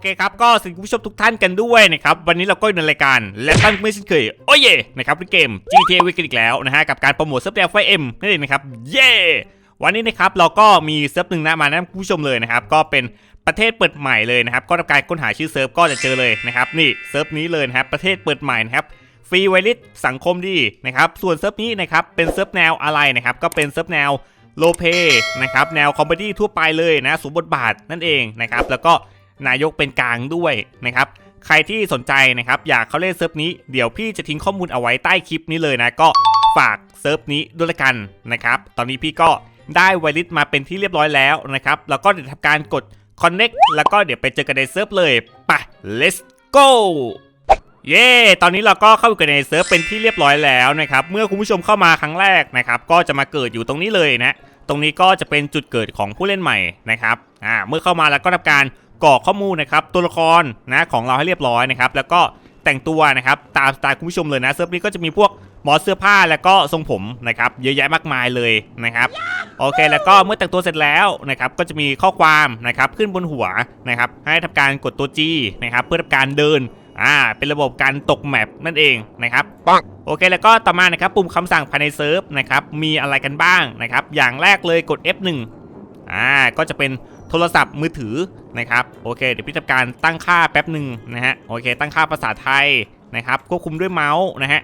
เคครับก็สวัสดีคุณผู้ชมทุกท่านกันด้วยนะครับวันนี้เราก็อยู่ในรายการและตั้งไม่เช่นเคยโอ้เย่นะครับในเกม GTA วิกอีกแล้วนะฮะกับการโปรโมทเซิร์ฟแดงไฟเอ็มนั่นเองนะครับเย่วันนี้นะครับเราก็มีเซิร์ฟหนึ่งนะมาแนะนำผู้ชมเลยนะครับก็เป็นประเทศเปิดใหม่เลยนะครับก็ทำการค้นหาชื่อเซิร์ฟก็จะเจอเลยนะครับนี่เซิร์ฟนี้เลยนะครับประเทศเปิดใหม่นะครับฟรีไวริสสังคมดีนะครับส่วนเซิร์ฟนี้นะครับเป็นเซิร์ฟแนวอะไรนะครับก็เป็นเซิร์ฟแนวโลเปนะครับแนวคอมเมดี้ทั่วไปเลยนะสมบทบาทนั่นเองนะครับแล้วก็ นายกเป็นกลางด้วยนะครับใครที่สนใจนะครับอยากเข้าเล่นเซิร์ฟนี้เดี๋ยวพี่จะทิ้งข้อมูลเอาไว้ใต้คลิปนี้เลยนะก็ฝากเซิร์ฟนี้ด้วยละกันนะครับตอนนี้พี่ก็ได้ไวลิสมาเป็นที่เรียบร้อยแล้วนะครับแล้วก็เดี๋ยวทำการกด Connect แล้วก็เดี๋ยวไปเจอกันในเซิร์ฟเลยไป let's go เย้ ตอนนี้เราก็เข้าอยู่กันในเซิร์ฟเป็นที่เรียบร้อยแล้วนะครับ เมื่อคุณผู้ชมเข้ามาครั้งแรกนะครับ ก็จะมาเกิดอยู่ตรงนี้เลยนะ ตรงนี้ก็จะเป็นจุดเกิดของผู้เล่นใหม่นะครับ อ่า เมื่อเข้ามาแล้วก็ทำการ กรอกข้อมูลนะครับตัวละครนะของเราให้เรียบร้อยนะครับแล้วก็แต่งตัวนะครับตามสไตล์คุณผู้ชมเลยนะเซิร์ฟนี้ก็จะมีพวกหมอเสื้อผ้าแล้วก็ทรงผมนะครับเยอะแยะมากมายเลยนะครับโอเคแล้วก็เมื่อแต่งตัวเสร็จแล้วนะครับก็จะมีข้อความนะครับขึ้นบนหัวนะครับให้ทำการกดตัว G นะครับเพื่อทำการเดินอ่าเป็นระบบการตกแมปนั่นเองนะครับปังโอเคแล้วก็ต่อมานะครับปุ่มคำสั่งภายในเซิร์ฟนะครับมีอะไรกันบ้างนะครับอย่างแรกเลยกด F1 อ่าก็จะเป็น โทรศัพท์มือถือนะครับโอเค เดี๋ยวพี่ทำการตั้งค่าแป๊บหนึ่งนะฮะโอเค ตั้งค่าภาษาไทยนะครับควบคุมด้วยเมาส์นะฮะ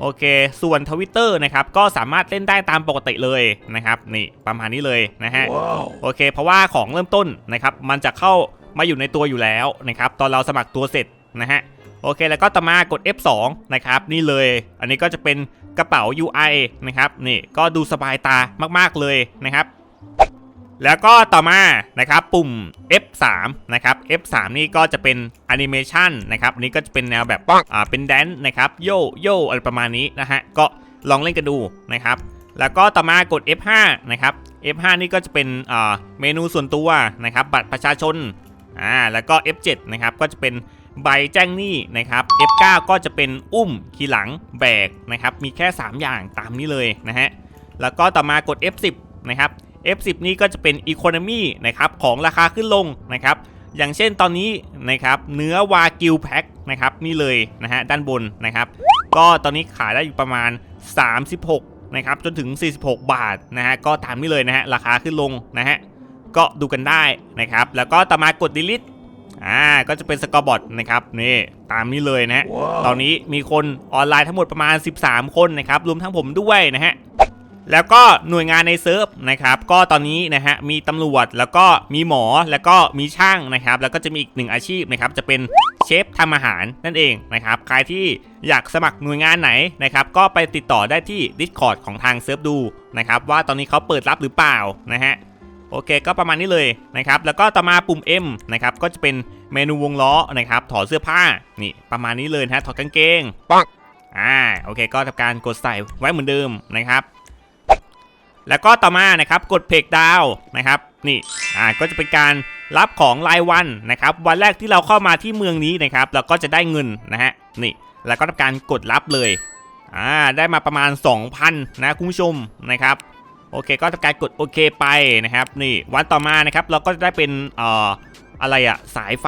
โอเค ส่วนทวิตเตอร์นะครับ ก็สามารถเล่นได้ตามปกติเลยนะครับ นี่ประมาณนี้เลยนะฮะว้าวโอเค เพราะว่าของเริ่มต้นนะครับ มันจะเข้ามาอยู่ในตัวอยู่แล้วนะครับ ตอนเราสมัครตัวเสร็จนะฮะ โอเค แล้วก็ต่อมากด F2 นะครับ นี่เลย อันนี้ก็จะเป็นกระเป๋า UI นะครับ นี่ ก็ดูสบายตามากๆเลยนะครับ แล้วก็ต่อมานะครับปุ่ม F3 นะครับ F3 นี่ก็จะเป็นแอนิเมชันนะครับอันนี้ก็จะเป็นแนวแบบปังอ่าเป็นแดนซ์นะครับโยโยอะไรประมาณนี้นะฮะก็ลองเล่นกันดูนะครับ แล้วก็ต่อมากด F5 นะครับ F5 นี่ก็จะเป็นอ่าเมนูส่วนตัวนะครับ บัตรประชาชนอ่าแล้วก็ F7 นะครับก็จะเป็นใบแจ้งหนี้นะครับ F9 ก็จะเป็นอุ้มขี่หลังแบกนะครับมีแค่ 3 อย่างตามนี้เลยนะฮะแล้วก็ต่อมากด F10 นะครับ F10 นี่ก็จะเป็น Economy นะครับของราคาขึ้นลงนะครับอย่างเช่นตอนนี้นะครับเนื้อวากิวแพ็คนะครับนี่เลยนะฮะด้านบนนะครับ ก็ตอนนี้ขายได้อยู่ประมาณ 36นะครับจนถึง 46 บาทนะฮะก็ตามนี้เลยนะฮะราคาขึ้นลงนะฮะก็ดูกันได้นะครับ แล้วก็ต่อมากด delete อ่าก็จะเป็นสกอร์บอทนะครับนี่ตามนี้เลยนะฮะว้าวตอนนี้มีคนออนไลน์ทั้งหมดประมาณ 13 คนนะครับรวมทั้งผมด้วยนะฮะ แล้วก็หน่วยงานในเซิร์ฟนะครับก็ตอนนี้นะฮะมีตำรวจแล้วก็มีหมอแล้วก็มีช่างนะครับ แล้วก็จะมีอีกหนึ่งอาชีพนะครับจะเป็นเชฟทำอาหารนั่นเองนะครับใครที่อยากสมัครหน่วยงานไหนนะครับก็ไปติดต่อได้ที่ Discord ของทางเซิร์ฟดูนะครับว่าตอนนี้เขาเปิดรับหรือเปล่านะฮะโอเคก็ประมาณนี้เลยนะครับแล้วก็ต่อมาปุ่ม M นะครับก็จะเป็นเมนูวงล้อนะครับถอดเสื้อผ้านี่ประมาณนี้เลยนะฮะถอดกางเกงปังอ่าโอเคก็ทำการกดใส่ไว้เหมือนเดิมนะครับ แล้วก็ต่อมานะครับกดเพกดาวนะครับนี่อ่าก็จะเป็นการรับของรายวันนะครับ วันแรกที่เราเข้ามาที่เมืองนี้นะครับ เราก็จะได้เงินนะฮะนี่แล้วก็ทำการกดรับเลยอ่าได้มาประมาณ 2,000 นะคุณผู้ชมนะครับโอเคก็ทำการกดโอเคไปนะครับนี่วันต่อมานะครับเราก็จะได้เป็นเอ่ออะไรอะสายไฟ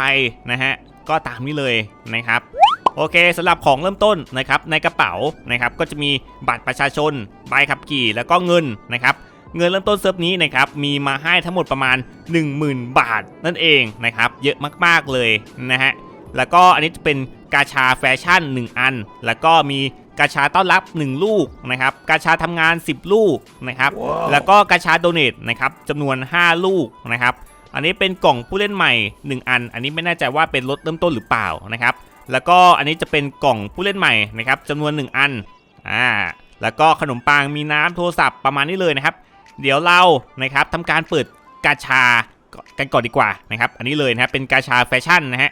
นะฮะก็ตามนี้เลยนะครับ โอเคสำหรับของเริ่มต้นนะครับในกระเป๋านะครับก็จะมีบัตรประชาชนใบขับขี่แล้วก็เงินนะครับเงินเริ่มต้นเซิร์ฟนี้นะครับมีมาให้ทั้งหมดประมาณ 10,000 บาทนั่นเองนะครับเยอะมากๆเลยนะฮะแล้วก็อันนี้จะเป็นกาชาแฟชั่น 1 อัน แล้วก็มีกาชาต้อนรับ 1 ลูกนะครับกาชาทำงาน 10 ลูกนะครับว้าวแล้วก็กาชาโดเนทนะครับจำนวน 5 ลูกนะครับอันนี้เป็นกล่องผู้เล่นใหม่ 1 อัน อันนี้ไม่แน่ใจว่าเป็นรถเริ่มต้นหรือเปล่านะครับ แล้วก็อันนี้จะเป็นกล่องผู้เล่นใหม่นะครับจำนวน 1 อันอ่าแล้วก็ขนมปังมีน้ำโทรศัพท์ประมาณนี้เลยนะครับ เดี๋ยวเรานะครับทำการเปิดกาชากันก่อนดีกว่านะครับ อันนี้เลยนะครับเป็นกาชาแฟชั่นนะฮะ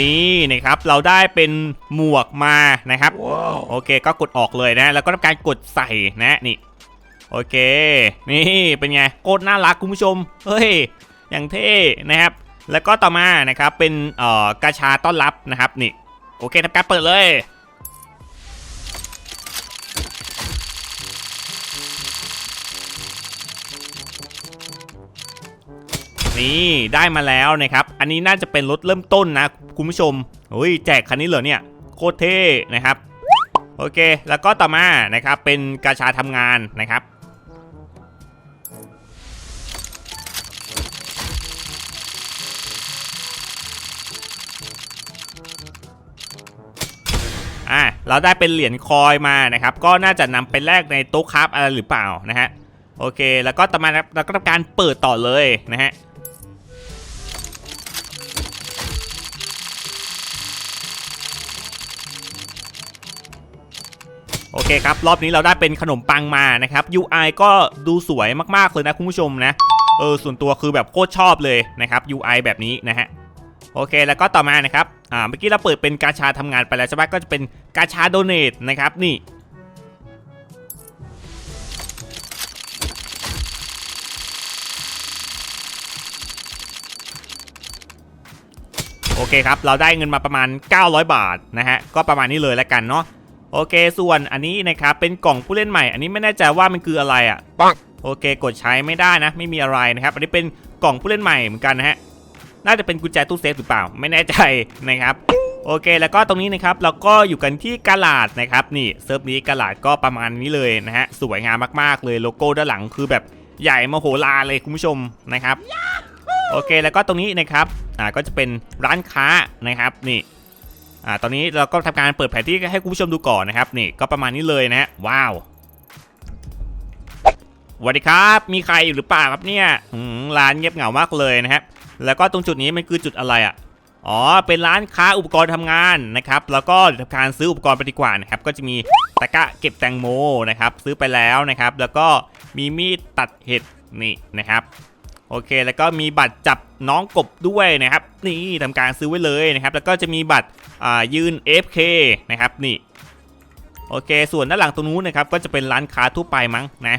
นี่นะครับเราได้เป็นหมวกมานะครับว้าวโอเคก็กดออกเลยนะ แล้วก็ทำการกดใส่นะนี่ โอเค นี่เป็นไงโคตรน่ารักคุณผู้ชมเฮ้ยอย่างเท่นะครับ แล้วก็ต่อมานะครับเป็นเอ่อกาชาต้อนรับนะครับนี่ โอเคทำการเปิดเลย นี่ได้มาแล้วนะครับ อันนี้น่าจะเป็นรถเริ่มต้นนะคุณผู้ชมเฮ้ยแจกคันนี้เหรอเนี่ยโคตรเท่นะครับโอเค แล้วก็ต่อมานะครับเป็นกาชาทำงานนะครับอะเราได้เป็นเหรียญคอยมานะครับ ก็น่าจะนำไปแลกในโต๊ะคราฟอะไรหรือเปล่านะฮะโอเค แล้วก็ต่อมาเราก็ทำการเปิดต่อเลยนะฮะ โอเคครับ รอบนี้เราได้เป็นขนมปังมานะครับ UI ก็ดูสวยมากๆเลยนะคุณผู้ชมนะ เออส่วนตัวคือแบบโคตรชอบเลยนะครับ UI แบบนี้นะฮะโอเคแล้วก็ต่อมานะครับอ่าเมื่อกี้เราเปิดเป็นกาชาทำงานไปแล้วใช่ไหมก็จะเป็นกาชาโดเนทนะครับนี่โอเคครับ เราได้เงินมาประมาณ 900 บาทนะฮะ ก็ประมาณนี้เลยแล้วกันเนาะ โอเค ส่วนอันนี้นะครับเป็นกล่องผู้เล่นใหม่ อันนี้ไม่แน่ใจว่ามันคืออะไรอะ่ะปังโอเค กดใช้ไม่ได้นะ ไม่มีอะไรนะครับ อันนี้เป็นกล่องผู้เล่นใหม่เหมือนกันนะฮะ น่าจะเป็นกุญแจตู้เซฟหรือเปล่า ไม่แน่ใจนะครับโอเค แล้วก็ตรงนี้นะครับเราก็อยู่กันที่กาลาดนะครับนี่เซิร์ฟนี้กาลาดก็ประมาณนี้เลยนะฮะสวยงามมากๆเลยโลโก้ด้านหลังคือแบบใหญ่มโหฬารเลยคุณผู้ชมนะครับโอเค แล้วก็ตรงนี้นะครับอ่าก็จะเป็นร้านค้านะครับนี่ อ่าตอนนี้เราก็ทำการเปิดแผนที่ให้คุณผู้ชมดูก่อนนะครับนี่ก็ประมาณนี้เลยนะฮะว้าวสวัสดีครับ มีใครอยู่หรือเปล่าครับเนี่ยร้านเงียบเหงามากเลยนะครับแล้วก็ตรงจุดนี้มันคือจุดอะไรอะอ๋อ เป็นร้านค้าอุปกรณ์ทำงานนะครับ แล้วก็ทำการซื้ออุปกรณ์ไปดีกว่านะครับ ก็จะมีตะกร้าเก็บแตงโมนะครับ ซื้อไปแล้วนะครับ แล้วก็มีมีดตัดเห็ดนี่นะครับ โอเค แล้วก็มีบัตรจับน้องกบด้วยนะครับ นี่ทำการซื้อไว้เลยนะครับ แล้วก็จะมีบัตรอ่ายืน FK นะครับนี่โอเค ส่วนด้านหลังตรงนู้นนะครับก็จะเป็นร้านค้าทั่วไปมั้งนะ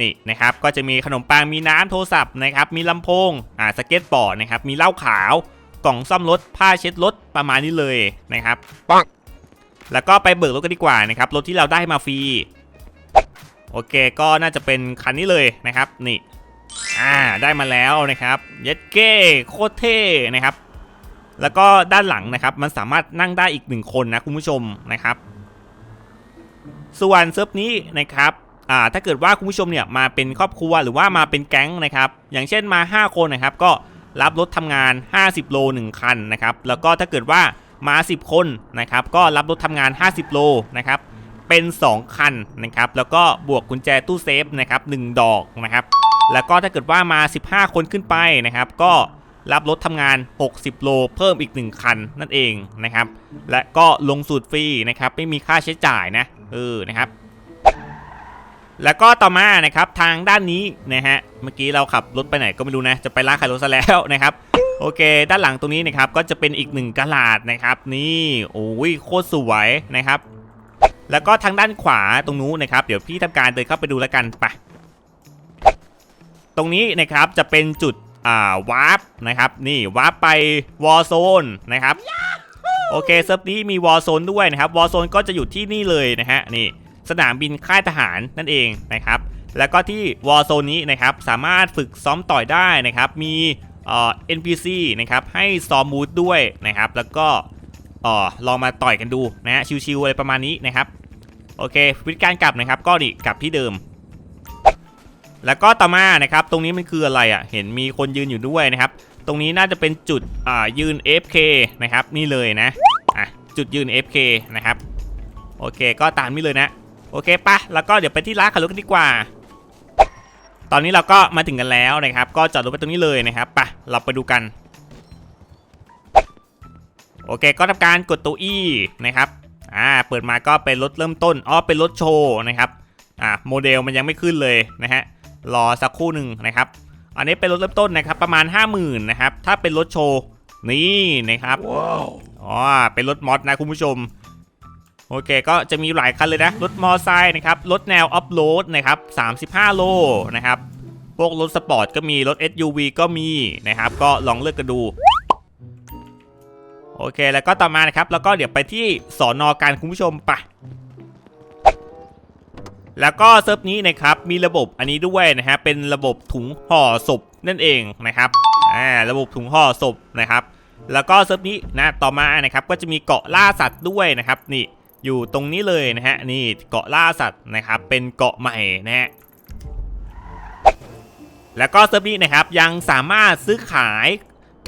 นี่นะครับก็จะมีขนมปังมีน้ำโทรศัพท์นะครับมีลำโพงอ่าสเก็ตบอร์ดนะครับมีเหล้าขาวกล่องซ่อมรถผ้าเช็ดรถประมาณนี้เลยนะครับปังแล้วก็ไปเบิกรถกันดีกว่านะครับรถที่เราได้มาฟรี โอเคก็น่าจะเป็นคันนี้เลยนะครับ นี่ อ่าได้มาแล้วนะครับ เย็ดเก้โคตรเท่นะครับ แล้วก็ด้านหลังนะครับ มันสามารถนั่งได้อีกหนึ่งคนนะคุณผู้ชมนะครับ ส่วนเซิร์ฟนี้นะครับอ่าถ้าเกิดว่าคุณผู้ชมเนี่ยมาเป็นครอบครัวหรือว่ามาเป็นแก๊งนะครับ อย่างเช่นมา 5 คนนะครับก็รับรถทำงาน 50 โล 1 คันนะครับ แล้วก็ถ้าเกิดว่ามา 10 คนนะครับ ก็รับรถทำงาน 50 โลนะครับ เป็น 2 คันนะครับ แล้วก็บวกกุญแจตู้เซฟนะครับ1ดอกนะครับ แล้วก็ถ้าเกิดว่ามา 15 คนขึ้นไปนะครับ ก็รับรถทำงาน 60 โล เพิ่มอีก 1 คันนั่นเองนะครับ และก็ลงสูตรฟรีนะครับ ไม่มีค่าใช้จ่ายนะ เออ นะครับ แล้วก็ต่อมานะครับทางด้านนี้นะฮะ เมื่อกี้เราขับรถไปไหนก็ไม่รู้นะ จะไปร้านขายรถซะแล้วนะครับ โอเค ด้านหลังตรงนี้นะครับ ก็จะเป็นอีกหนึ่งกระลาดนะครับ นี่ โอ้ย โคตรสวยนะครับ แล้วก็ทางด้านขวาตรงนู้นนะครับ เดี๋ยวพี่ทำการเดินเข้าไปดูแล้วกันไปตรงนี้นะครับจะเป็นจุดอ่าวาร์ปนะครับ นี่วาร์ปไปวอ r z โซนนะครับโอเคเซิร์ฟนี้มีวอ r z โซนด้วยนะครับวอ r z โซนก็จะอยู่ที่นี่เลยนะฮะนี่สนามบินค่ายทหารนั่นเองนะครับ แล้วก็ที่วอ r z โซนนี้นะครับสามารถฝึกซ้อมต่อยได้นะครับ มีเอ่อ NPC นะครับให้ซ้อมมูดด้วยนะครับ แล้วก็เอ่อลองมาต่อยกันดูนะฮะชิวๆอะไรประมาณนี้นะครับโอเควิธีการกลับนะครับก็นี่กลับที่เดิม แล้วก็ต่อมานะครับ ตรงนี้มันคืออะไรอะ่ะ เห็นมีคนยืนอยู่ด้วยนะครับ ตรงนี้น่าจะเป็นจุดอ่ายืน FK นะครับนี่เลยนะอะจุดยืน FK นะครับโอเค ก็ตามนี้เลยนะ โอเคปะแล้วก็เดี๋ยวไปที่ร้านขับรถกันดีกว่า ตอนนี้เราก็มาถึงกันแล้วนะครับ ก็จอดรถไปตรงนี้เลยนะครับปะเราไปดูกัน โอเค ก็ทำการกดตัวอีนะครับอ่าเปิดมาก็เป็นรถเริ่มต้นอ๋อเป็นรถโชว์นะครับอ่าโมเดลมันยังไม่ขึ้นเลยนะฮะรอสักครู่หนึ่งนะครับ อันนี้เป็นรถเริ่มต้นนะครับ ประมาณ 50,000นะครับถ้าเป็นรถโชว์นี่นะครับว้าวอ๋อเป็นรถมอสนะคุณผู้ชมโอเค ก็จะมีหลายคันเลยนะ รถมอไซค์นะครับ รถแนวออฟโรดนะครับ 35 โลนะครับ พวกรถสปอร์ตก็มี รถ SUV ก็มีนะครับ ก็ลองเลือกกันดู โอเค แล้วก็ต่อมานะครับ แล้วก็เดี๋ยวไปที่สอนอการคุณผู้ชมไปแล้วก็เซิร์ฟนี้นะครับมีระบบอันนี้ด้วยนะฮะเป็นระบบถุงห่อศพนั่นเองนะครับอ่าระบบถุงห่อศพนะครับ แล้วก็เซิร์ฟนี้นะต่อมานะครับก็จะมีเกาะล่าสัตว์ด้วยนะครับนี่อยู่ตรงนี้เลยนะฮะนี่เกาะล่าสัตว์นะครับเป็นเกาะใหม่นะฮะแล้วก็เซิร์ฟนี้นะครับยังสามารถซื้อขาย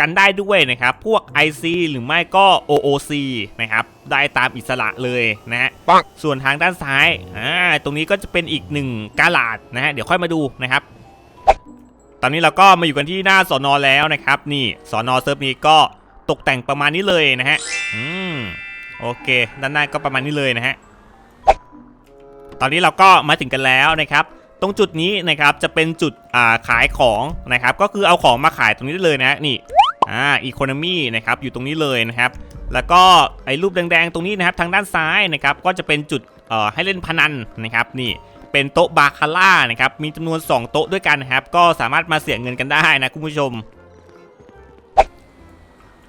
กันได้ด้วยนะครับ พวก IC หรือไม่ก็ OOC นะครับ ได้ตามอิสระเลยนะฮะปังส่วนทางด้านซ้ายอ่าตรงนี้ก็จะเป็นอีกหนึ่งกาลาดนะฮะเดี๋ยวค่อยมาดูนะครับ ตอนนี้เราก็มาอยู่กันที่หน้าสอนอแล้วนะครับ นี่สอนอเซิร์ฟนี้ก็ตกแต่งประมาณนี้เลยนะฮะอืมโอเค ด้านหน้าก็ประมาณนี้เลยนะฮะตอนนี้เราก็มาถึงกันแล้วนะครับตรงจุดนี้นะครับจะเป็นจุดอ่าขายของนะครับก็คือเอาของมาขายตรงนี้ได้เลยนะฮะนี่ อ่าอีโคโนมี่นะครับอยู่ตรงนี้เลยนะครับ แล้วก็ไอ้รูปแดงๆตรงนี้นะครับทางด้านซ้ายนะครับก็จะเป็นจุดเอ่อให้เล่นพนันนะครับนี่เป็นโต๊ะบาคาร่านะครับมีจำนวน 2 โต๊ะด้วยกันนะครับ ก็สามารถมาเสียเงินกันได้นะคุณผู้ชม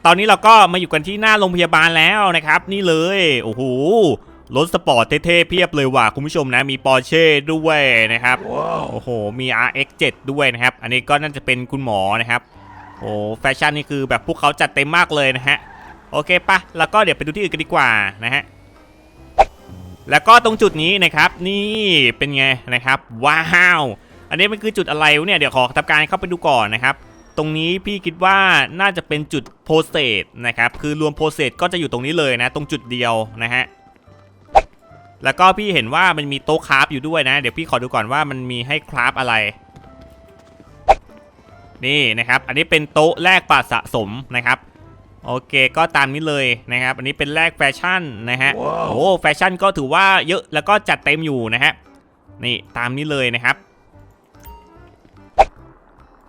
ตอนนี้เราก็มาอยู่กันที่หน้าโรงพยาบาลแล้วนะครับ นี่เลยโอ้โหรถสปอร์ตเท่ๆเพียบเลยว่ะคุณผู้ชมนะมีปอร์เช่ด้วยนะครับโอ้โหมี RX7 ด้วยนะครับ อันนี้ก็น่าจะเป็นคุณหมอนะครับ โอ้แฟชั่นนี่คือแบบพวกเขาจัดเต็มมากเลยนะฮะ โอเคปะแล้วก็เดี๋ยวไปดูที่อื่นกันดีกว่านะฮะแล้วก็ตรงจุดนี้นะครับนี่เป็นไงนะครับว้าว อันนี้มันคือจุดอะไรวะเนี่ยเดี๋ยวขอทำการเข้าไปดูก่อนนะครับ ตรงนี้พี่คิดว่าน่าจะเป็นจุดโพสเซตนะครับคือรวมโพสเซตก็จะอยู่ตรงนี้เลยนะ ตรงจุดเดียวนะฮะแล้วก็พี่เห็นว่ามันมีโต๊ะคราฟอยู่ด้วยนะ เดี๋ยวพี่ขอดูก่อนว่ามันมีให้คราฟอะไร นี่นะครับ อันนี้เป็นโต๊ะแลกบัตรสะสมนะครับโอเคก็ตามนี้เลยนะครับ อันนี้เป็นแลกแฟชั่นนะฮะโอ้แฟชั่นก็ถือว่าเยอะแล้วก็จัดเต็มอยู่นะฮะนี่ตามนี้เลยนะครับ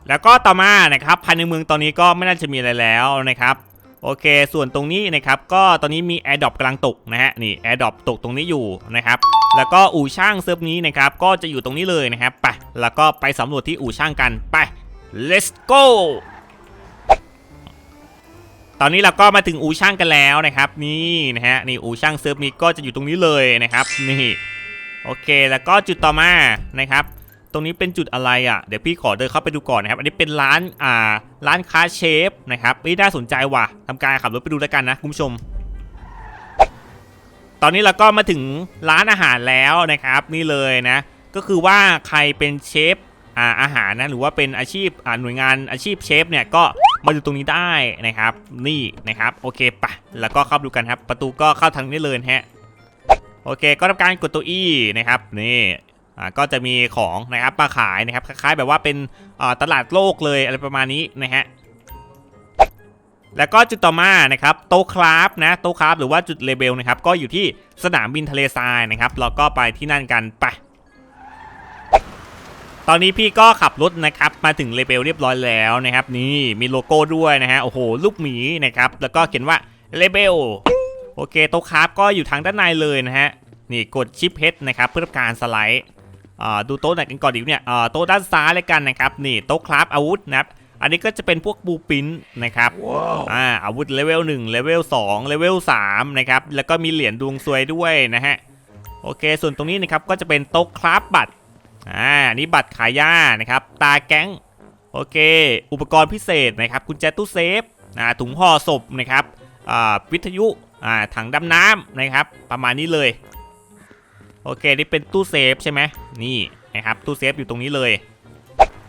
แล้วก็ต่อมานะครับภายในเมืองตอนนี้ก็ไม่น่าจะมีอะไรแล้วนะครับโอเค ส่วนตรงนี้นะครับก็ตอนนี้มี Air d r o p กำลังตกนะฮะนี่ Air d r o p ตกตรงนี้อยู่นะครับแล้วก็อู่ช่างเซิร์ฟนี้นะครับก็จะอยู่ตรงนี้เลยนะครับไปแล้วก็ไปสำรวจที่อู่ช่างกันไป let's go ตอนนี้เราก็มาถึงอูช่างกันแล้วนะครับนี่นะฮะนี่อูช่างเซิร์ฟนี้ก็จะอยู่ตรงนี้เลยนะครับนี่โอเคแล้วก็จุดต่อมานะครับ ตรงนี้เป็นจุดอะไรอะเดี๋ยวพี่ขอเดินเข้าไปดูก่อนนะครับอันนี้เป็นร้านอ่าร้านค้าเชฟนะครับไม่น่าสนใจว่ะทำการขับรถไปดูแล้วกันนะคุณผู้ชม ตอนนี้เราก็มาถึงร้านอาหารแล้วนะครับนี่เลยนะก็คือว่าใครเป็นเชฟ อาอาหารนะหรือว่าเป็นอาชีพหน่วยงานอาชีพเชฟเนี่ยก็มาดูตรงนี้ได้นะครับ นี่นะครับโอเคปะแล้วก็เข้าดูกันครับ ประตูก็เข้าทางนี้เลยนะฮะโอเค ก็ทำการกดตัว E นะครับนี่ก็จะมีของนะครับมาขายนะครับคล้าย ๆ แบบว่าเป็นตลาดโลกเลยอะไรประมาณนี้นะฮะแล้วก็จุดต่อมานะครับโต๊ะคราฟนะโต๊ะคราฟหรือว่าจุดเลเบลนะครับก็อยู่ที่สนามบินทะเลทรายนะครับเราก็ไปที่นั่นกันไป ตอนนี้พี่ก็ขับรถนะครับมาถึงเลเบลเรียบร้อยแล้วนะครับ นี่มีโลโก้ด้วยนะฮะโอ้โหรูปหมีนะครับแล้วก็เขียนว่าเลเบลโอเคโต๊ะคราฟก็อยู่ทางด้านในเลยนะฮะนี่กดชิปเฮดนะครับเพื่อทำการสไลด์อ่าดูโต๊ะไหนกันก่อนดีเนี่ยอ่าโต๊ะด้านซ้ายเลยกันนะครับนี่โต๊ะคราฟอาวุธนะครับอันนี้ก็จะเป็นพวกบูปินนะครับอ่าอาวุธเลเวล1เลเวล2เลเวล3นะครับแล้วก็มีเหรียญดวงซวยด้วยนะฮะโอเค ส่วนตรงนี้นะครับก็จะเป็นโต๊ะคราฟบัตร อ่านนี้บัตรขายยานะครับ ตาแก๊ง โอเค อุปกรณ์พิเศษนะครับกุญแจตู้เซฟอ่าถุงห่อศพนะครับอ่าวิทยุอ่าถังดำน้ำนะครับ ประมาณนี้เลย โอเค นี่เป็นตู้เซฟใช่ไหมนี่นะครับ ตู้เซฟอยู่ตรงนี้เลย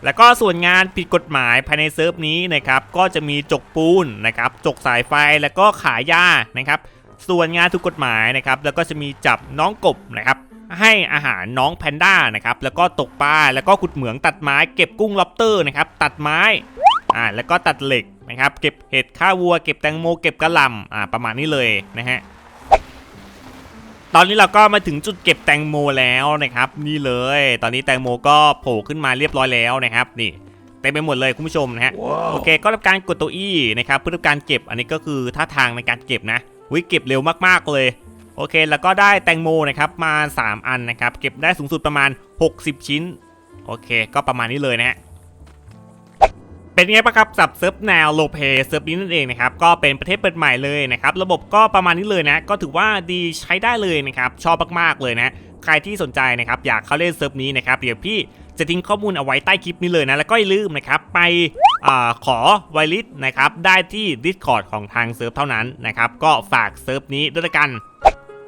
แล้วก็ส่วนงานผิดกฎหมายภายในเซิร์ฟนี้นะครับ ก็จะมีจกปูนนะครับ จกสายไฟแล้วก็ขายยานะครับ ส่วนงานถูกกฎหมายนะครับ แล้วก็จะมีจับน้องกบนะครับ ให้อาหารน้องแพนด้านะครับแล้วก็ตกปลาแล้วก็ขุดเหมืองตัดไม้เก็บกุ้งล็อบสเตอร์นะครับตัดไม้อ่าแล้วก็ตัดเหล็กนะครับเก็บเห็ดข้าวัวเก็บแตงโมเก็บกระหล่ำอ่าประมาณนี้เลยนะฮะตอนนี้เราก็มาถึงจุดเก็บแตงโมแล้วนะครับ นี่เลย ตอนนี้แตงโมก็โผล่ขึ้นมาเรียบร้อยแล้วนะครับ นี่เต็มไปหมดเลยคุณผู้ชมนะฮะโอเค ก็ทำการกดตัว E นะครับเพื่อทำการเก็บอันนี้ก็คือท่าทางในการเก็บนะวิเก็บเร็วมากๆเลย โอเค แล้วก็ได้แตงโมนะครับมา 3 อันนะครับ เก็บได้สูงสุดประมาณ 60 ชิ้น โอเค ก็ประมาณนี้เลยนะฮะเป็นไงบ้างครับสับเซิร์ฟแนวโลเปเซิร์ฟนี้นั่นเองนะครับ ก็เป็นประเทศเปิดใหม่เลยนะครับ ระบบก็ประมาณนี้เลยนะ ก็ถือว่าดีใช้ได้เลยนะครับ ชอบมากๆเลยนะ ใครที่สนใจนะครับ อยากเข้าเล่นเซิร์ฟนี้นะครับ เดี๋ยวพี่จะทิ้งข้อมูลเอาไว้ใต้คลิปนี้เลยนะ แล้วก็อย่าลืมนะครับไปอขอไวลิสนะครับ ได้ที่ Discord ของทางเซิร์ฟเท่านั้นนะครับ ก็ฝากเซิร์ฟนี้ด้วยกัน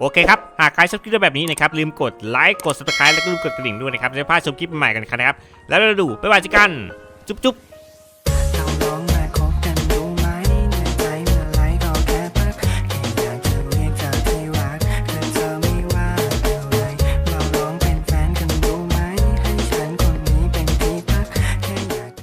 โอเคครับ หากใครชอบคลิปแบบนี้นะครับ ลืมกดไลค์กด subscribe แล้วก็ลืมกดกระดิ่งด้วยนะครับจะพลาดชมคลิปใหม่ๆกันนะครับ แล้วเราดู บ๊ายบายจอกัน จุ๊บจุ๊บ